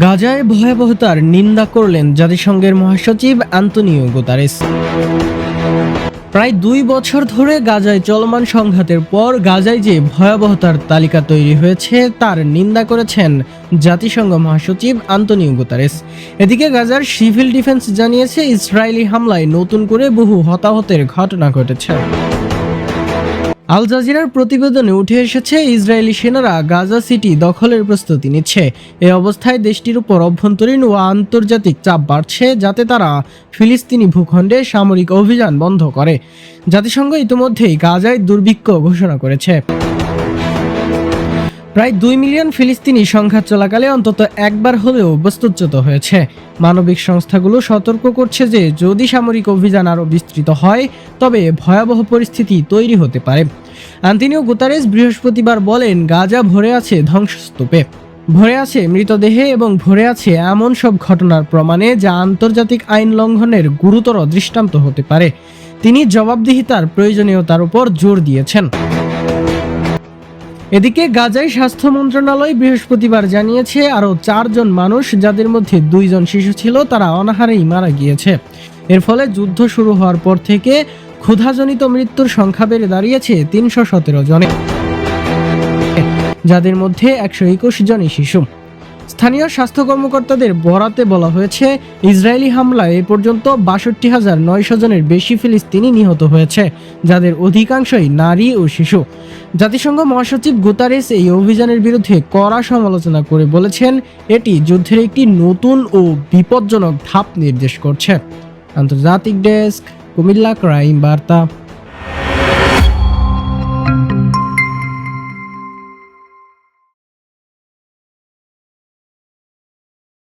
গাজায় ভয়াবহতার নিন্দা করলেন জাতিসংঘের মহাসচিব আন্তনিও গুতারেস। প্রায় দুই বছর ধরে গাজায় চলমান সংঘাতের পর গাজায় যে ভয়াবহতার তালিকা তৈরি হয়েছে, তার নিন্দা করেছেন জাতিসংঘ মহাসচিব আন্তনিও গুতারেস। এদিকে গাজার সিভিল ডিফেন্স জানিয়েছে, ইসরায়েলি হামলায় নতুন করে বহু হতাহতের ঘটনা ঘটেছে। আল জাজিরার প্রতিবেদনে উঠে এসেছে, ইসরায়েলি সেনারা গাজা সিটি দখলের প্রস্তুতি নিচ্ছে। এ অবস্থায় দেশটির উপর অভ্যন্তরীণ ও আন্তর্জাতিক চাপ বাড়ছে, যাতে তারা ফিলিস্তিনি ভূখণ্ডে সামরিক অভিযান বন্ধ করে। জাতিসংঘ ইতিমধ্যেই গাজায় দুর্ভিক্ষ ঘোষণা করেছে। প্রায় দুই মিলিয়ন ফিলিস্তিনি সংঘাত চলাকালে অন্তত একবার হলেও বস্তুচ্যুত হয়েছে। মানবিক সংস্থাগুলো সতর্ক করছে যে, যদি সামরিক অভিযান আরও বিস্তৃত হয়, তবে ভয়াবহ পরিস্থিতি তৈরি হতে পারে। আন্তিনিও গুতারেস বৃহস্পতিবার বলেন, গাজা ভরে আছে ধ্বংসস্তূপে। ভরে আছে মৃতদেহে এবং ভরে আছে এমন সব ঘটনার প্রমাণে যা আন্তর্জাতিক আইন লঙ্ঘনের গুরুতর দৃষ্টান্ত হতে পারে। তিনি জবাবদিহিতার প্রয়োজনীয়তার উপর জোর দিয়েছেন। এদিকে গাজায় স্বাস্থ্য মন্ত্রণালয় বৃহস্পতিবার জানিয়েছে, আরও চারজন মানুষ যাদের মধ্যে দুইজন শিশু ছিল, তারা অনাহারেই মারা গিয়েছে। এর ফলে যুদ্ধ শুরু হওয়ার পর থেকে ক্ষুধাজনিত মৃত্যুর সংখ্যা বেড়ে দাঁড়িয়েছে তিনশো সতেরো জনে, যাদের মধ্যে একশো একুশ জনই শিশু। স্থানীয় স্বাস্থ্য কর্মকর্তাদের বরাতে বলা হয়েছে, ইসরায়েলি হামলায় এ পর্যন্ত বাষট্টি হাজার নয়শো জনের বেশি ফিলিস্তিনি নিহত হয়েছে, যাদের অধিকাংশই নারী ও শিশু। জাতিসংঘ মহাসচিব গুতারেস এই অভিযানের বিরুদ্ধে কড়া সমালোচনা করে বলেছেন, এটি যুদ্ধের একটি নতুন ও বিপজ্জনক ধাপ নির্দেশ করছে। আন্তর্জাতিক ডেস্ক, কুমিল্লা, ক্রাইম বার্তা।